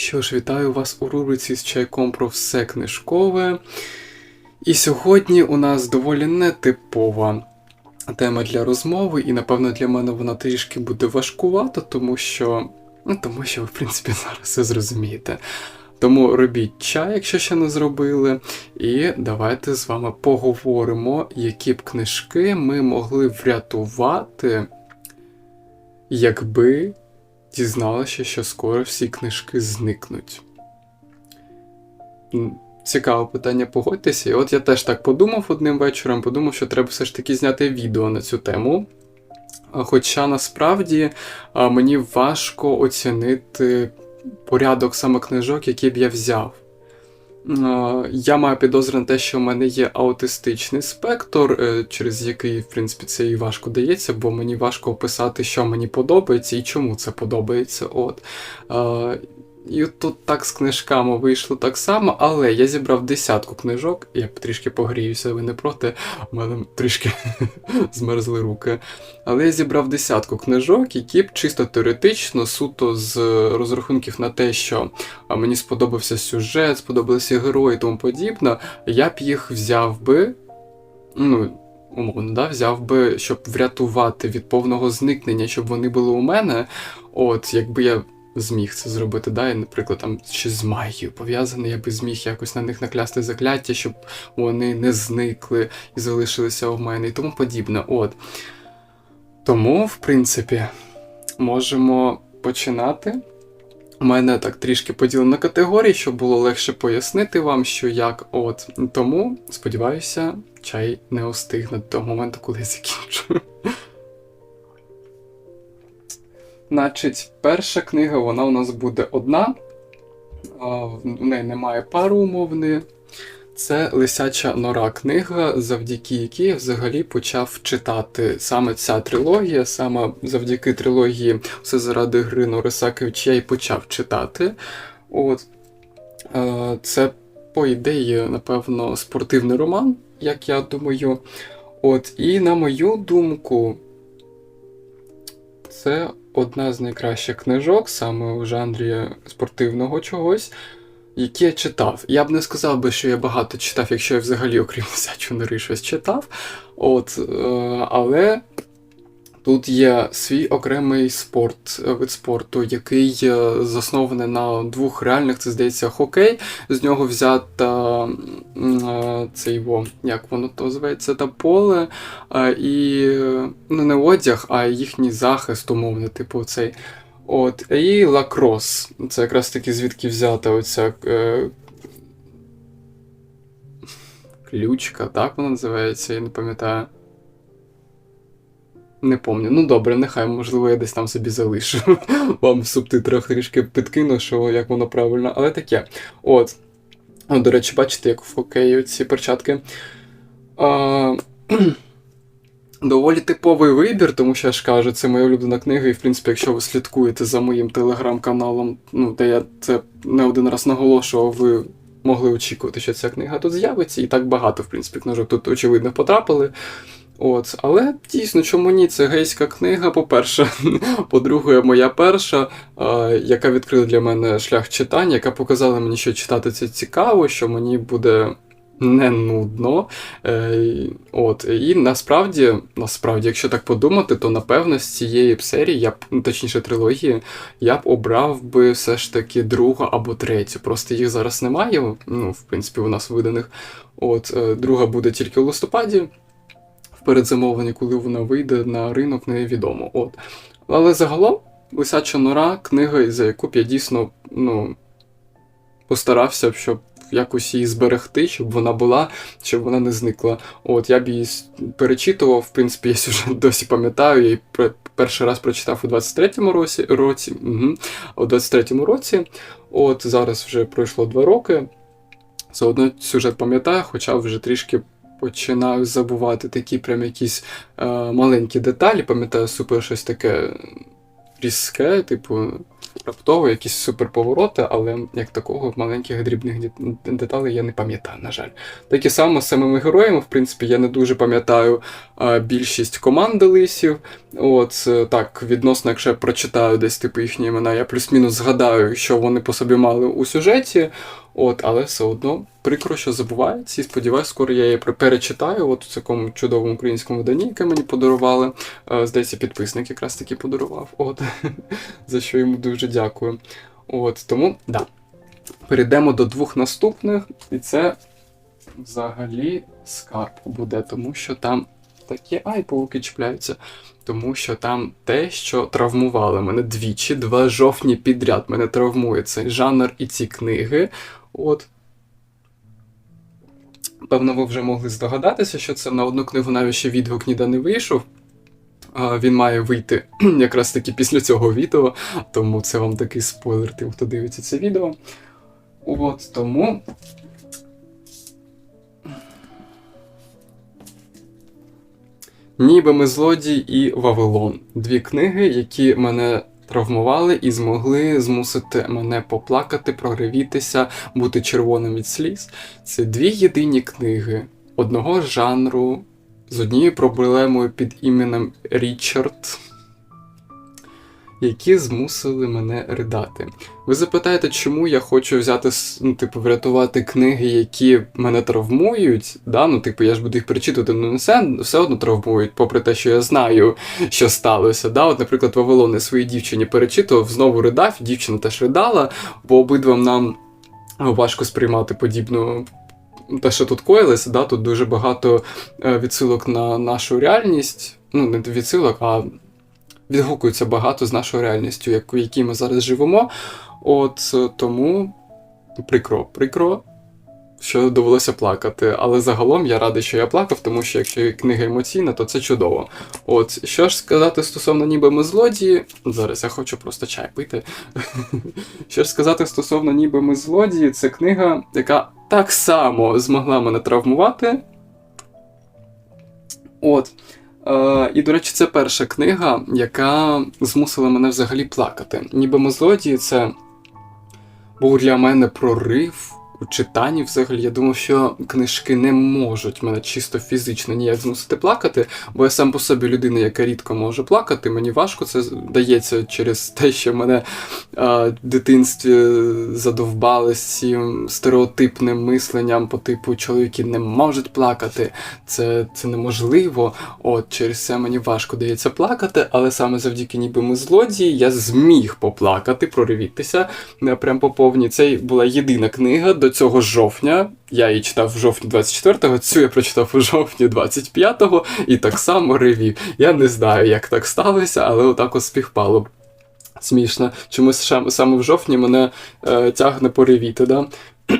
Що ж, вітаю вас у рубриці з чайком про все книжкове. І сьогодні у нас доволі нетипова тема для розмови, і напевно для мене вона трішки буде важкувата, тому що. Ну, тому що ви, в принципі, зараз все зрозумієте. Тому робіть чай, якщо ще не зробили, і давайте з вами поговоримо, які б книжки ми могли врятувати, якби дізналися, що скоро всі книжки зникнуть. Цікаве питання, погодьтеся. І от я теж так подумав одним вечором, подумав, що треба все ж таки зняти відео на цю тему. Хоча насправді мені важко оцінити порядок саме книжок, які б я взяв. А, Я маю підозри на те, що в мене є аутистичний спектр, е, через який, в принципі, це і важко дається, бо мені важко описати, що мені подобається і чому це подобається. От. І тут так з книжками вийшло так само, але я зібрав десятку книжок, я трішки погріюся, ви не проти, у мене трішки змерзли руки. Але я зібрав десятку книжок, які б чисто теоретично, суто з розрахунків на те, що мені сподобався сюжет, сподобалися герої і тому подібне, я б їх взяв би. Ну, умовно, да, взяв би, щоб врятувати від повного зникнення, щоб вони були у мене. От, якби я зміг це зробити, да, і, наприклад, там щось з магією пов'язане, я би зміг якось на них наклясти закляття, щоб вони не зникли і залишилися у мене, і тому подібне. От. Тому, в принципі, можемо починати. У мене так трішки поділено категорії, щоб було легше пояснити вам, що як. От. Тому, сподіваюся, чай не остигне до моменту, коли я закінчу. Значить, перша книга, вона у нас буде одна. В неї немає пару умовної. Це Лисяча нора книга, завдяки якій я взагалі почав читати саме ця трилогія, саме завдяки трилогії Все заради гри Норисакевича я і почав читати. От. Це, по ідеї, напевно, спортивний роман, як я думаю. От, і на мою думку, це одна з найкращих книжок саме у жанрі спортивного чогось, які я читав. Я б не сказав би, що я багато читав, якщо я взагалі, окрім всячої нори, щось читав. От, е, але тут є свій окремий спорт, е, вид спорту, який е, заснований на двох реальних, це здається, хокей. З нього взята е, це його, як воно то зветься, та поле, і ну, не одяг, а їхній захист, умовно, типу цей. От, і лакрос. Це якраз таки звідки взята оця е, ключка, так вона називається, я не пам'ятаю. Не пам'ятаю. Ну добре, нехай, можливо, я десь там собі залишу. Вам в субтитрах трішки підкину, що як воно правильно, але таке. От. О, до речі, бачите, як в хокеї ці перчатки. А, Доволі типовий вибір, тому що я ж кажу, це моя улюблена книга, і в принципі, якщо ви слідкуєте за моїм телеграм-каналом, ну, де я це не один раз наголошував, ви могли очікувати, що ця книга тут з'явиться, і так багато, в принципі, книжок тут, очевидно, потрапили. От, але дійсно, чому ні? Це гейська книга, по-перше. По-друге, моя перша, яка відкрила для мене шлях читання, яка показала мені, що читати це цікаво, що мені буде не нудно. Е, от, і насправді, насправді, якщо так подумати, то напевно з цієї б серії, я б, ну, точніше трилогії, я б обрав би все ж таки другу або третю. Просто їх зараз немає. Ну, в принципі, у нас виданих. От, е, друга буде тільки в листопаді. В передзамовленні, коли вона вийде на ринок, невідомо. От. Але загалом, Лисяча нора, книга, за яку б я дійсно ну, постарався, щоб якось її зберегти, щоб вона була, щоб вона не зникла. От, я б її перечитував, в принципі, я сюжет досі пам'ятаю, я її перший раз прочитав у 23-му році, році, угу, у 23-му році. От, зараз вже пройшло два роки. Все сюжет пам'ятаю, хоча вже трішки починаю забувати такі прям якісь е, маленькі деталі. Пам'ятаю супер щось таке різке, типу, раптово якісь суперповороти, але як такого маленьких дрібних деталей я не пам'ятаю, на жаль. Так і само з самими героями, в принципі, я не дуже пам'ятаю а, більшість команди лисів. От е, так, відносно, якщо я прочитаю десь типу їхні імена, я плюс-мінус згадаю, що вони по собі мали у сюжеті. От, але все одно прикро, що забувається, і сподіваюся, скоро я її перечитаю. От у такому чудовому українському виданні, яке мені подарували. Е, Здається, підписник якраз таки подарував. От, за що йому дуже дякую. От, тому, да. Перейдемо до двох наступних, і це взагалі скарб буде, тому що там такі ай, пауки чіпляються. Тому що там те, що травмували мене двічі, два жовтні підряд мене травмує цей жанр і ці книги. От. Певно, ви вже могли здогадатися, що це на одну книгу навіть ще відгук ніде не вийшов. Він має вийти якраз таки після цього відео, тому це вам такий спойлер, тим, хто дивиться це відео. От тому. Ніби ми злодій і Вавилон. Дві книги, які мене травмували і змогли змусити мене поплакати, прогревітися, бути червоним від сліз. Це дві єдині книги одного жанру з однією проблемою під іменем Річард, які змусили мене ридати. Ви запитаєте, чому я хочу взяти, ну, типу, врятувати книги, які мене травмують. Да? Ну, типу, я ж буду їх перечитувати, ну не все, все одно травмують, попри те, що я знаю, що сталося. Да? От, наприклад, Вавилони своїй дівчині перечитував, знову ридав, дівчина теж ридала, бо обидвам нам важко сприймати подібну. Те, що тут коїлося, да, тут дуже багато е, відсилок на нашу реальність. Ну, не відсилок, а відгукується багато з нашою реальністю, в якій ми зараз живемо. От е, тому прикро, прикро, що довелося плакати. Але загалом я радий, що я плакав, тому що якщо книга емоційна, то це чудово. От що ж сказати стосовно ніби ми злодії. Зараз я хочу просто чай пити. Що ж сказати стосовно ніби ми злодії, це книга, яка так само змогла мене травмувати. От. Е, і, до речі, це перша книга, яка змусила мене взагалі плакати. Ніби ми злодії, це був для мене прорив у читанні. Взагалі, я думав, що книжки не можуть мене чисто фізично ніяк змусити плакати, бо я сам по собі людина, яка рідко може плакати. Мені важко це дається через те, що мене е, в дитинстві задовбали з цим стереотипним мисленням по типу чоловіки не можуть плакати, це, це неможливо. От через це мені важко дається плакати, але саме завдяки ніби ми злодії, я зміг поплакати, проривітися е, прям по повній. Це була єдина книга до цього жовтня. Я її читав в жовтні 24-го, цю я прочитав у жовтні 25-го і так само ревів. Я не знаю, як так сталося, але отак от співпало. Смішно. Чомусь саме в жовтні мене е, тягне поревіти, да?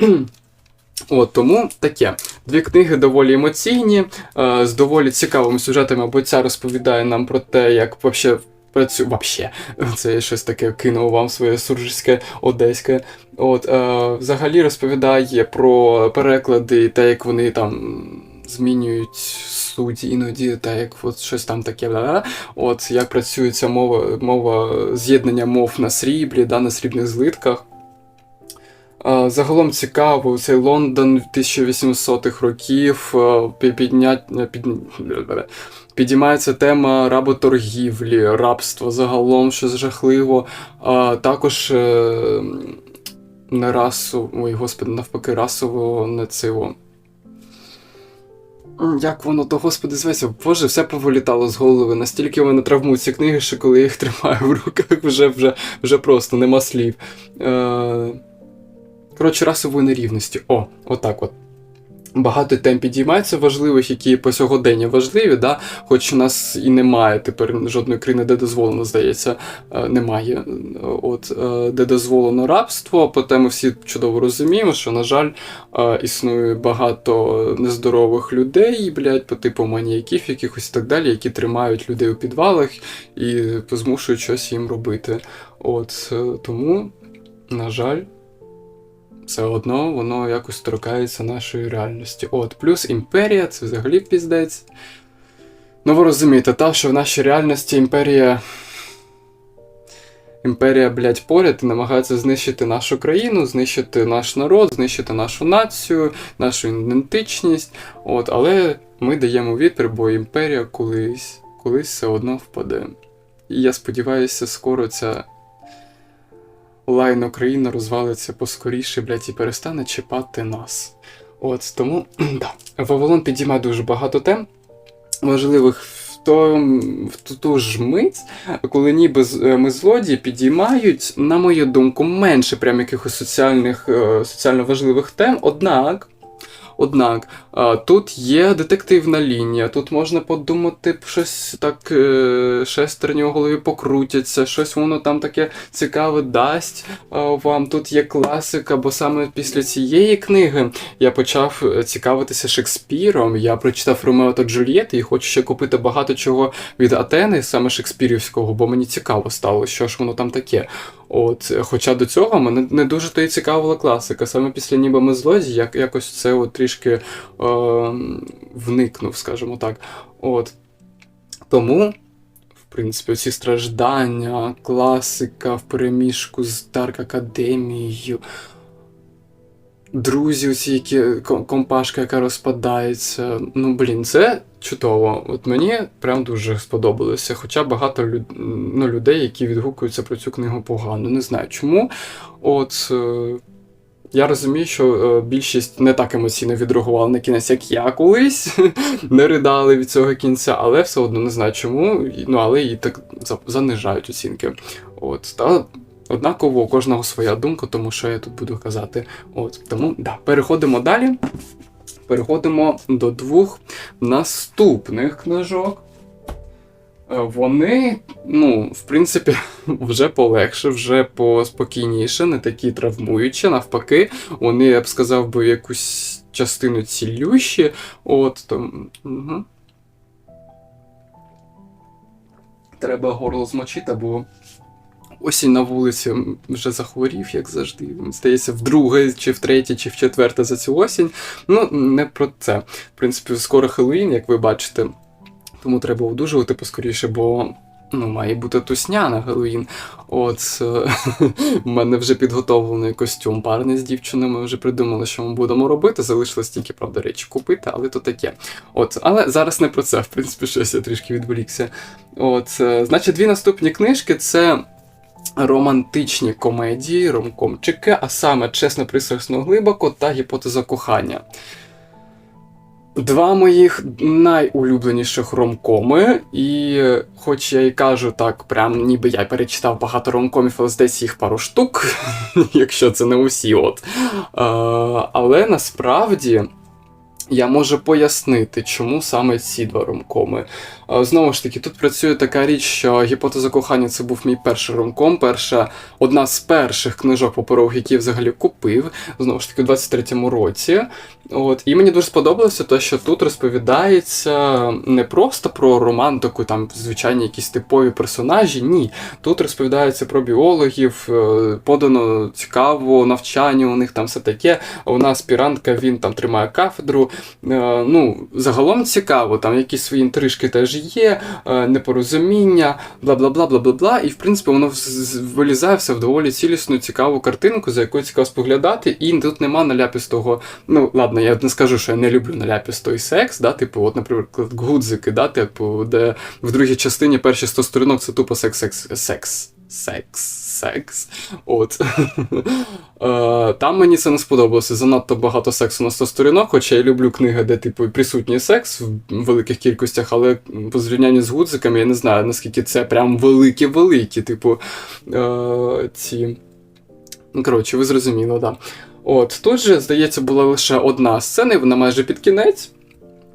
От тому таке. Дві книги доволі емоційні, е, з доволі цікавими сюжетами, бо ця розповідає нам про те, як вообще працює. Вообще, це я щось таке кинув вам своє суржицьке одеське. От, е, взагалі розповідає про переклади, те, як вони там змінюють суть іноді, та як от щось там таке. бла-бла. От як працюється мова, мова з'єднання мов на сріблі, да, на срібних злитках. Загалом цікаво, цей Лондон 1800-х років пі- піднять, е, під, підіймається тема работоргівлі, рабства загалом, щось жахливо. А також е, не расу, ой, господи, навпаки, расового не цього. Як воно то, господи, зветься? Боже, все повилітало з голови. Настільки мене травмують ці книги, що коли я їх тримаю в руках, вже, вже, вже просто нема слів. Е... Коротше, расової нерівності. О, отак от. Багато тем підіймається важливих, які по сьогодення важливі, да? хоч у нас і немає тепер жодної країни, де дозволено, здається, е, немає. От, е, де дозволено рабство, проте ми всі чудово розуміємо, що, на жаль, е, існує багато нездорових людей, блядь, по типу маніяків якихось і так далі, які тримають людей у підвалах і змушують щось їм робити. От, е, тому, на жаль все одно воно якось торкається нашої реальності. От, плюс імперія, це взагалі піздець. Ну, ви розумієте, та, що в нашій реальності імперія імперія, блядь, поряд і намагається знищити нашу країну, знищити наш народ, знищити нашу націю, нашу ідентичність. От, але ми даємо відпір, бо імперія колись, колись все одно впаде. І я сподіваюся, скоро ця лайно Україна розвалиться поскоріше, блядь, і перестане чіпати нас. От тому, да. Вавилон підіймає дуже багато тем важливих в, то, в ту, ж мить, коли ніби е, ми злодії підіймають, на мою думку, менше прям якихось соціальних, е, соціально важливих тем. Однак, однак, тут є детективна лінія, тут можна подумати, щось так е, шестерні у голові покрутяться, щось воно там таке цікаве дасть вам. Тут є класика, бо саме після цієї книги я почав е, цікавитися Шекспіром. Я прочитав Ромео та Джульєтти і хочу ще купити багато чого від Атени, саме Шекспірівського, бо мені цікаво стало, що ж воно там таке. От, хоча до цього мене не дуже то і цікавила класика. Саме після ніби ми злодії, як якось це от трішки е, вникнув, скажімо так. От. Тому, в принципі, ці страждання, класика в переміжку з Дарк Академією. Друзі, оці які компашка, яка розпадається. Ну, блін, це чудово. От мені прям дуже сподобалося. Хоча багато люд... ну, людей, які відгукуються про цю книгу погано. Не знаю чому. От е... я розумію, що е, більшість не так емоційно відреагувала на кінець, як я колись. не ридали від цього кінця, але все одно не знаю чому. Ну, але і так занижають оцінки. От, та Однаково у кожного своя думка, тому що я тут буду казати. От тому да, переходимо далі. Переходимо до двох наступних книжок. Е, Вони, ну, в принципі, вже полегше, вже поспокійніше, не такі травмуючі. Навпаки, вони, я б сказав, би якусь частину цілющі. От там. Угу. Треба горло змочити, бо осінь на вулиці вже захворів, як завжди. Здається, вдруге, чи втретє, чи в четверте за цю осінь. Ну, не про це. В принципі, скоро Хеллоуін, як ви бачите. Тому треба одужувати поскоріше, бо ну, має бути тусня на Хеллоуін. От е, в мене вже підготовлений костюм парний з дівчиною. Ми вже придумали, що ми будемо робити. Залишилось тільки, правда, речі купити, але то таке. От, але зараз не про це, в принципі, щось я трішки відволікся. От, е, значить, дві наступні книжки це романтичні комедії, ромкомчики, а саме чесно, пристрасно глибоко та гіпотеза кохання. Два моїх найулюбленіших ромкоми, і хоч я і кажу так, прям ніби я перечитав багато ромкомів, але здається їх пару штук, якщо це не усі, от. Е, але насправді я можу пояснити, чому саме ці два ромкоми. Е, Знову ж таки, тут працює така річ, що гіпотеза кохання це був мій перший ромком, перша, одна з перших книжок паперових, які я взагалі купив, знову ж таки, у 23-му році. От, і мені дуже сподобалося те, що тут розповідається не просто про романтику, там звичайні якісь типові персонажі. Ні. Тут розповідається про біологів, е, подано цікаво, навчання у них там все таке. Вона аспірантка, він там тримає кафедру. Е, Ну, загалом цікаво, там якісь свої інтрижки теж є, е, непорозуміння, бла бла бла бла бла бла. І в принципі воно вилізає все в доволі цілісну, цікаву картинку, за якою цікаво споглядати, і тут нема наляпістого. Ну, ладно, я не скажу, що я не люблю наляпістий секс, да, типу, от, наприклад, гудзики, да, типу, де в другій частині перші 100 сторінок це тупо секс, секс, секс. От. Е, Там мені це не сподобалося. Занадто багато сексу на 100 сторінок, хоча я люблю книги, де типу присутній секс в великих кількостях, але по зрівнянні з гудзиками я не знаю, наскільки це прям великі-великі, типу, е, ці. Ну, коротше, ви зрозуміли. Да. От, тут же, здається, була лише одна сцена, і вона майже під кінець.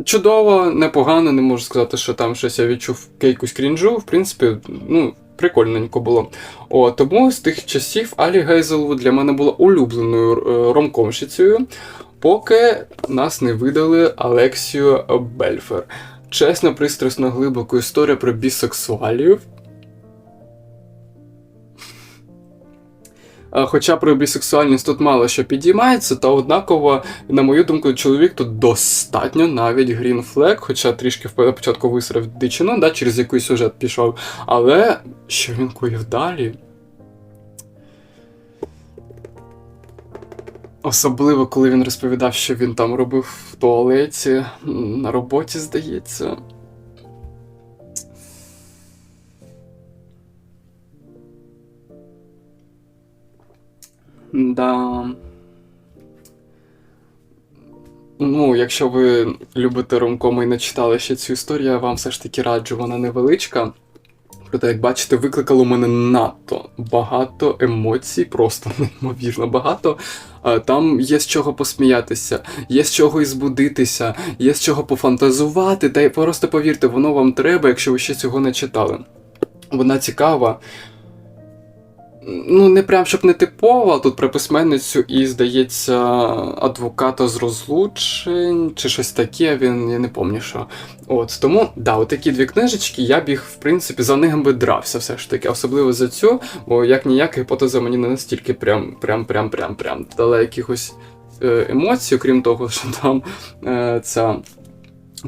Чудово, непогано, не можу сказати, що там щось я відчув якусь крінжу. В принципі, ну, прикольненько було. О, тому з тих часів Алі Гейзелвуд для мене була улюбленою е, ромкомщицею, поки нас не видали Алексію Бельфер. Чесна, пристрасно глибока історія про бісексуалів. Хоча про бісексуальність тут мало що підіймається, та однаково, на мою думку, чоловік тут достатньо навіть грін флег, хоча трішки на початку висрав дичину, да, через якийсь сюжет пішов. Але що він куїв далі? Особливо, коли він розповідав, що він там робив в туалеті, на роботі, здається. Да. Ну, якщо ви любите ромкоми і не читали ще цю історію, я вам все ж таки раджу, вона невеличка. Проте, як бачите, викликало у мене надто багато емоцій, просто неймовірно багато. Там є з чого посміятися, є з чого і збудитися, є з чого пофантазувати, та й просто повірте, воно вам треба, якщо ви ще цього не читали. Вона цікава. Ну, не прям щоб не типова, тут про письменницю і, здається, адвоката з розлучень чи щось таке, він я не пам'ятаю що. От тому, да, отакі дві книжечки, я б їх, в принципі, за ними би дрався все ж таки, особливо за цю, бо як ніяк гіпотеза мені не настільки прям, прям, прям, прям, прям дала якихось е, емоцій, окрім того, що там е, ця.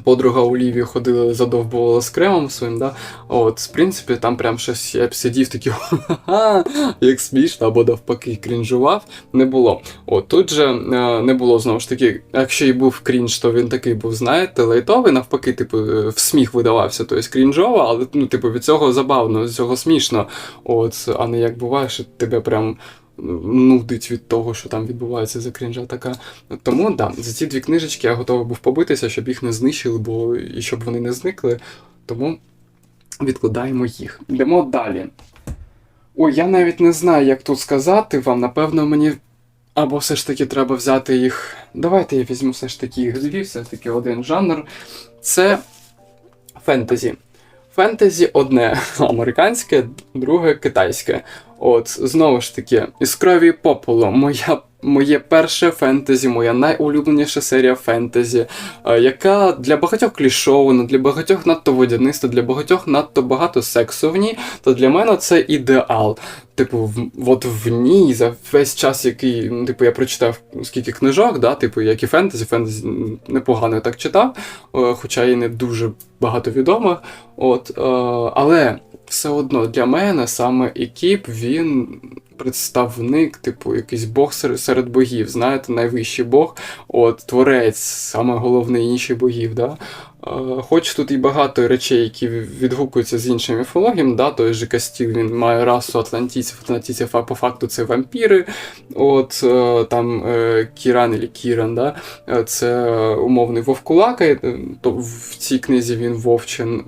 Подруга Олівії ходила, задовбувала з кремом своїм, да. От, в принципі, там прям щось я б сидів такий, як смішно, або навпаки, крінжував. Не було. От тут же е, не було знову ж таки, якщо і був крінж, то він такий був, знаєте, лайтовий, навпаки, типу, е, в сміх видавався, тобто крінжово, але ну, типу, від цього забавно, з цього смішно. От, а не як буває, що тебе прям. Нудить від того, що там відбувається за крінжа така. Тому да, за ці дві книжечки я готовий був побитися, щоб їх не знищили, бо і щоб вони не зникли. Тому відкладаємо їх. Йдемо далі. Ой, я навіть не знаю, як тут сказати вам. Напевно, мені. Або все ж таки треба взяти їх. Давайте я візьму все ж таки їх дві, все ж таки один жанр. Це фентезі. Фентезі одне американське, друге китайське. От, знову ж таки, із крові попелу, моя, моє перше фентезі, моя найулюбленіша серія фентезі, е, яка для багатьох клішована, для багатьох надто водяниста, для багатьох надто багато сексу в ній, то для мене це ідеал. Типу, в, от в ній за весь час, який ну, типу, я прочитав скільки книжок, да, типу, як і фентезі, фентезі непогано так читав, е, хоча і не дуже багато відомих. От, е, але все одно для мене саме Екіп він представник, типу, якийсь бог серед, богів, знаєте, найвищий бог, от творець, саме головний інших богів. Да? Хоч тут і багато речей, які відгукуються з іншими міфологіями, да, той же Кастіл він має расу атлантійців, атлантійців, а по факту це вампіри. От е, там е, Кіран і Кіран, да, е, це умовний вовкулака, то в цій книзі він вовчин.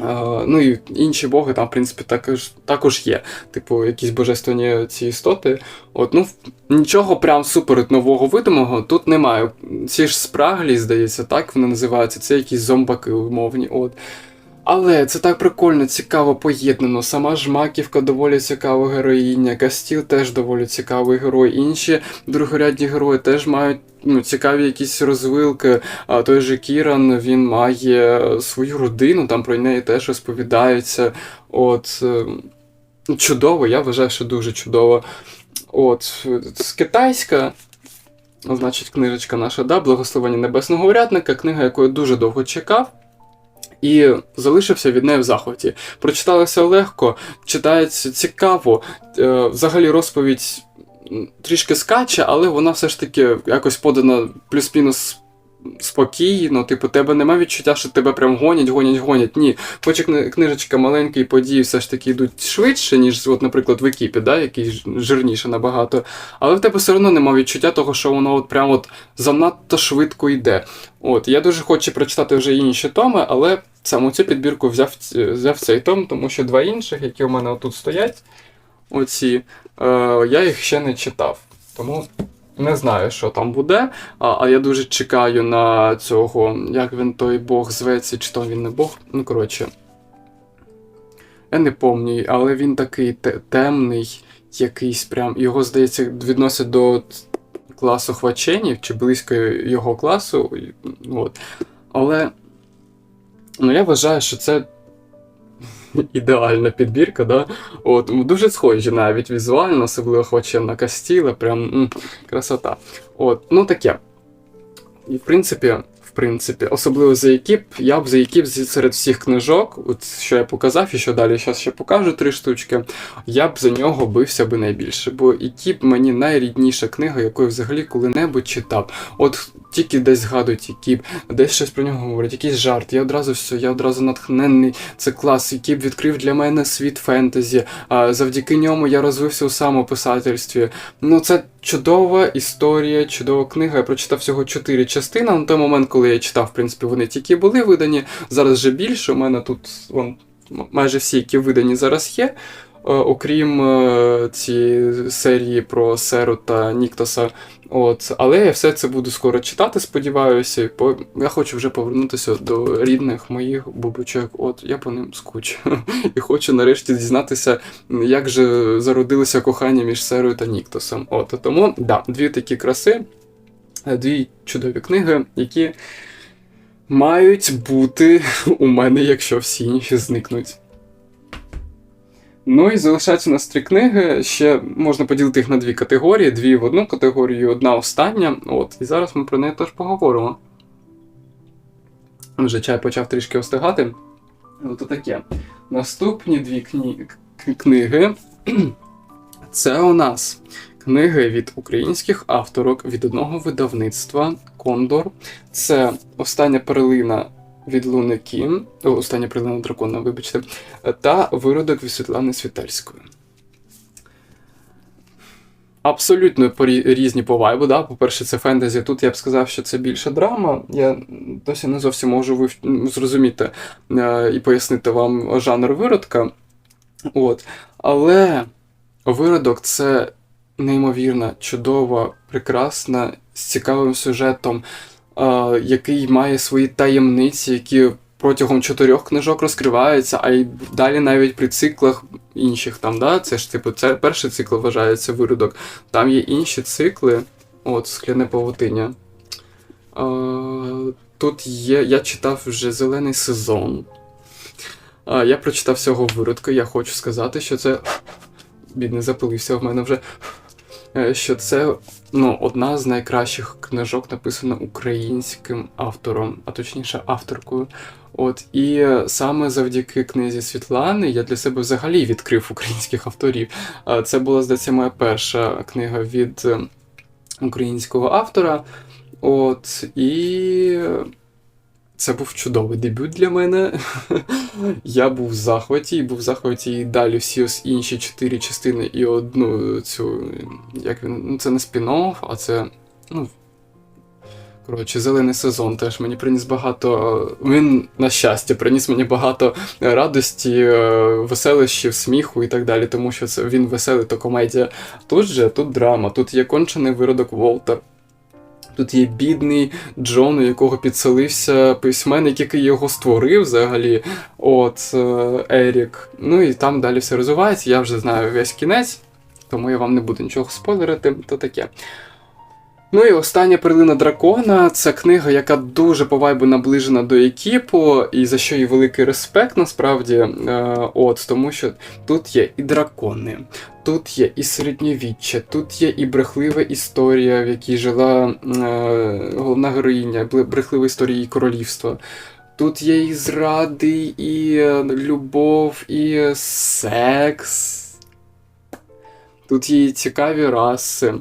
Е, Ну і інші боги там, в принципі, також, також є. Типу, якісь божественні ці істоти. От, ну, нічого прям супер нового видимого тут немає. Ці ж спраглі, здається, так вони називаються. Це якісь зомбаки умовні. От. Але це так прикольно, цікаво поєднано. Сама ж Маківка доволі цікава героїня, Кастіл теж доволі цікавий герой. Інші другорядні герої теж мають ну, цікаві якісь розвилки. А той же Кіран він має свою родину, там про неї теж розповідається. От е, чудово, я вважаю, що дуже чудово. От, китайська. Значить, книжечка наша, да, Благословення Небесного Урядника, книга, яку я дуже довго чекав. І залишився від неї в захваті. Прочиталося легко, читається цікаво. Е, Взагалі розповідь трішки скаче, але вона все ж таки якось подана плюс-мінус спокійно. Типу, тебе немає відчуття, що тебе прям гонять, гонять, гонять. Ні. Хоч книжечка маленька і події все ж таки йдуть швидше, ніж, от, наприклад, в екіпі, да, який жирніше набагато. Але в тебе все одно немає відчуття того, що воно от прям от занадто швидко йде. От, я дуже хочу прочитати вже інші томи, але саме цю підбірку взяв, взяв цей том, тому що два інших, які у мене отут стоять, оці, е, я їх ще не читав. Тому не знаю, що там буде. А, а я дуже чекаю на цього, як він той Бог зветься, чи то він не Бог. Ну, коротше. Я не пам'ятаю, але він такий те- темний, якийсь прям. Його, здається, відносять до класу хваченів, чи близько його класу. От. Але ну, я вважаю, що це ідеальна підбірка, да? От, дуже схожі навіть візуально, особливо хоче на Кастіла, прям м, красота. От, ну таке. І в принципі, принципі. Особливо за Екіп. Я б за Екіп серед всіх книжок, от що я показав, і що далі зараз ще покажу три штучки. Я б за нього бився би найбільше. Бо Екіп мені найрідніша книга, яку я взагалі коли-небудь читав. От тільки десь згадують Екіп, десь щось про нього говорять, якийсь жарт. Я одразу все, я одразу натхнений. Це клас. Екіп відкрив для мене світ фентезі. Завдяки ньому я розвився у самописательстві. Ну, це чудова історія, чудова книга. Я прочитав всього чотири частини. На той момент, коли я читав, в принципі, вони тільки були видані. Зараз вже більше. У мене тут вон, майже всі, які видані зараз є. Е, Окрім е, цієї серії про Серу та Ніктоса. От, але я все це буду скоро читати, сподіваюся. і по- Я хочу вже повернутися до рідних моїх бубочок. От я по ним скучу. І хочу нарешті дізнатися, як же зародилося кохання між Серою та Ніктосом. От тому, да, дві такі краси, е, дві чудові книги, які мають бути у мене, якщо всі інші зникнуть. Ну і залишаються у нас три книги. Ще можна поділити їх на дві категорії: дві в одну категорію, одна остання. От, і зараз ми про неї теж поговоримо. Вже чай почав трішки остигати. От таке. Наступні дві кні... книги. Це у нас книги від українських авторок від одного видавництва Кондор. Це остання перлина від Луни Кім, остання перлина дракона, вибачте, та виродок від Світлани Світельської. Абсолютно різні по вайбу. Да? По-перше, це фентезі. Тут я б сказав, що це більше драма. Я досі не зовсім можу зрозуміти е, і пояснити вам жанр виродка. От. Але виродок це неймовірна, чудова, прекрасна, з цікавим сюжетом, який має свої таємниці, які протягом чотирьох книжок розкриваються, а й далі навіть при циклах інших там, да? Це ж типу, це перший цикл вважається виродок. Там є інші цикли, от, скляне павутиння. Тут є. Я читав вже зелений сезон. Я прочитав всього виродка. Я хочу сказати, що це. Бідний запилився в мене вже. Е, Що це ну, одна з найкращих книжок, написана українським автором, а точніше авторкою. От і е, саме завдяки книзі Світлани я для себе взагалі відкрив українських авторів. Це була, здається, моя перша книга від е, українського автора. От, і це був чудовий дебют для мене. Я був в захваті, і був в захваті і далі всі інші чотири частини і одну цю. Як він. Ну, це не спін-офф, а це. Ну. Коротше, зелений сезон теж мені приніс багато. Він, на щастя, приніс мені багато радості, е, веселищів, сміху і так далі, тому що це він веселий, то комедія. Тут же тут драма, тут є кончений виродок Волтер. Тут є бідний Джон, у якого підселився письменник, який його створив взагалі. От е, Ерік. Ну і там далі все розвивається. Я вже знаю весь кінець, тому я вам не буду нічого спойлерити, то таке. Ну і остання перлина дракона це книга, яка дуже по вайбу наближена до екіпу, і за що їй великий респект насправді. Е, от, тому що тут є і дракони, тут є і середньовіччя, тут є і брехлива історія, в якій жила е, головна героїня, брехлива історія її королівства. Тут є і зради, і е, любов, і секс. Тут є і цікаві раси.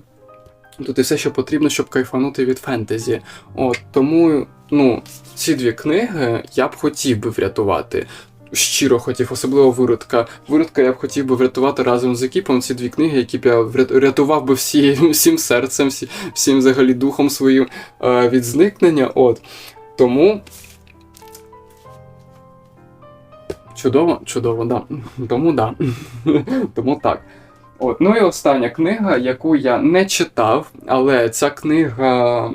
Тут і все, що потрібно, щоб кайфанути від фентезі. От тому, ну, ці дві книги я б хотів би врятувати. Щиро хотів, особливо виродка. Виродка я б хотів би врятувати разом з екіпом ці дві книги, які б я врят- рятував би всі, всім серцем, всі, всім взагалі духом своїм е, від зникнення. От. Тому. Чудово, чудово, да. Тому да. Тому так. От, ну і остання книга, яку я не читав, але ця книга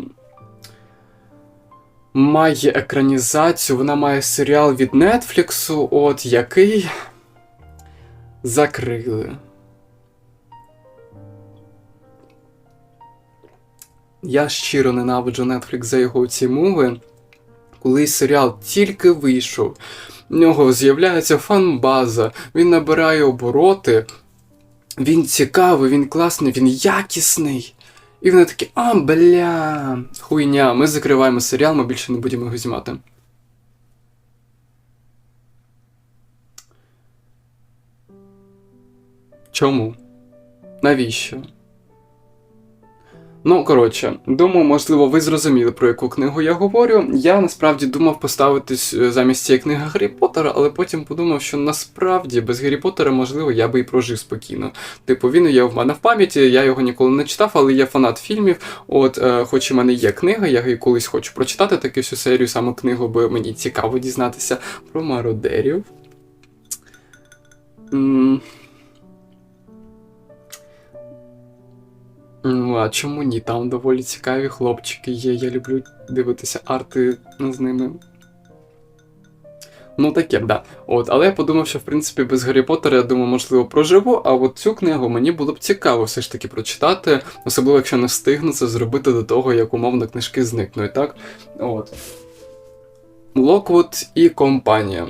має екранізацію, вона має серіал від Нетфліксу, от який закрили. Я щиро ненавиджу Netflix за його ці мови. Коли серіал тільки вийшов, в нього з'являється фанбаза, він набирає обороти. Він цікавий, він класний, він якісний. І вони такі, а, бля, хуйня, ми закриваємо серіал, ми більше не будемо його знімати. Чому? Навіщо? Ну, коротше, думаю, можливо, ви зрозуміли, про яку книгу я говорю. Я насправді думав поставитись е, замість цієї книги Гаррі Поттера, але потім подумав, що насправді без Гаррі Поттера, можливо, я би і прожив спокійно. Типу, він є в мене в пам'яті, я його ніколи не читав, але я фанат фільмів. От, е, хоч і в мене є книга, я її колись хочу прочитати таку всю серію, саме книгу, бо мені цікаво дізнатися про мародерів. М, Ну, а чому ні? Там доволі цікаві хлопчики є. Я люблю дивитися арти з ними. Ну, таке, да. От, але я подумав, що в принципі без Гаррі Поттера, я думаю, можливо, проживу, а от цю книгу мені було б цікаво все ж таки прочитати, особливо якщо не встигну це зробити до того, як умовно книжки зникнуть, так? От. Локвуд і компанія.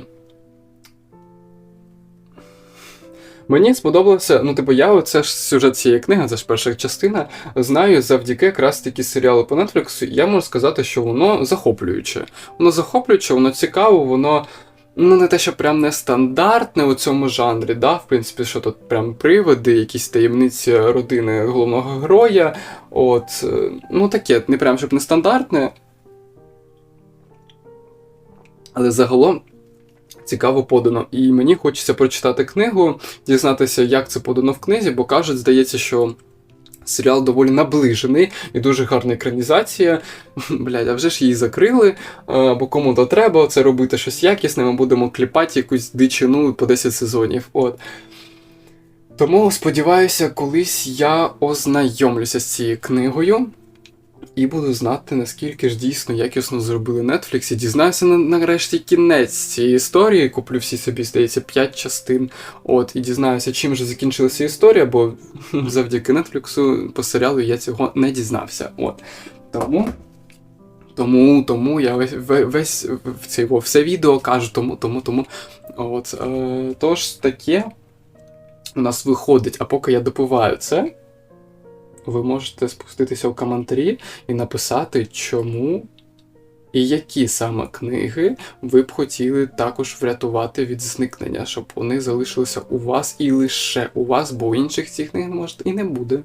Мені сподобалося, ну, типу, я оце ж сюжет цієї книги, це ж перша частина, знаю завдяки якраз такі серіали по Netflix, я можу сказати, що воно захоплююче. Воно захоплююче, воно цікаво, воно. Ну, не те, що прям нестандартне у цьому жанрі, да, в принципі, що тут прям привиди, якісь таємниці родини головного героя. От, е, ну таке, не прям щоб нестандартне. Але загалом цікаво подано. І мені хочеться прочитати книгу, дізнатися, як це подано в книзі, бо кажуть, здається, що. Серіал доволі наближений і дуже гарна екранізація. Блядь, а вже ж її закрили, бо кому то треба це робити щось якісне, ми будемо кліпати якусь дичину по 10 сезонів. От. Тому сподіваюся, колись я ознайомлюся з цією книгою і буду знати, наскільки ж дійсно якісно зробили Netflix, і дізнаюся на, нарешті кінець цієї історії. Куплю всі собі, здається, 5 частин. От, і дізнаюся, чим же закінчилася історія, бо завдяки Netflix по серіалу я цього не дізнався. От. Тому. Тому, тому я весь весь цей все відео кажу, тому, тому, тому. От, е, Тож таке у нас виходить, а поки я допиваю це, ви можете спуститися в коментарі і написати, чому і які саме книги ви б хотіли також врятувати від зникнення, щоб вони залишилися у вас і лише у вас, бо інших цих книг може і не буде.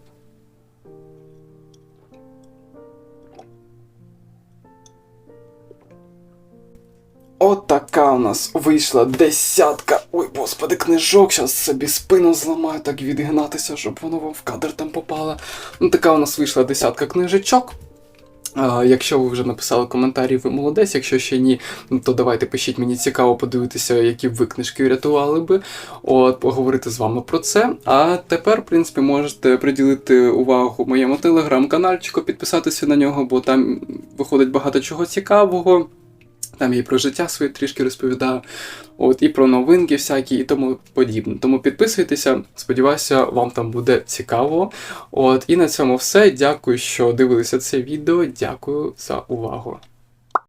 От така у нас вийшла десятка. Ой, господи, книжок. Зараз собі спину зламаю, так відгнатися, щоб воно вам в кадр там попало. Ну, така у нас вийшла десятка книжечок. Якщо ви вже написали коментарі, ви молодець. Якщо ще ні, то давайте пишіть, мені цікаво подивитися, які б ви книжки врятували би. От, поговорити з вами про це. А тепер, в принципі, можете приділити увагу моєму телеграм-канальчику, підписатися на нього, бо там виходить багато чого цікавого. Там я і про життя своє трішки розповідаю, от, і про новинки всякі, і тому подібне. Тому підписуйтеся, сподіваюся, вам там буде цікаво. От, І на цьому все. Дякую, що дивилися це відео. Дякую за увагу.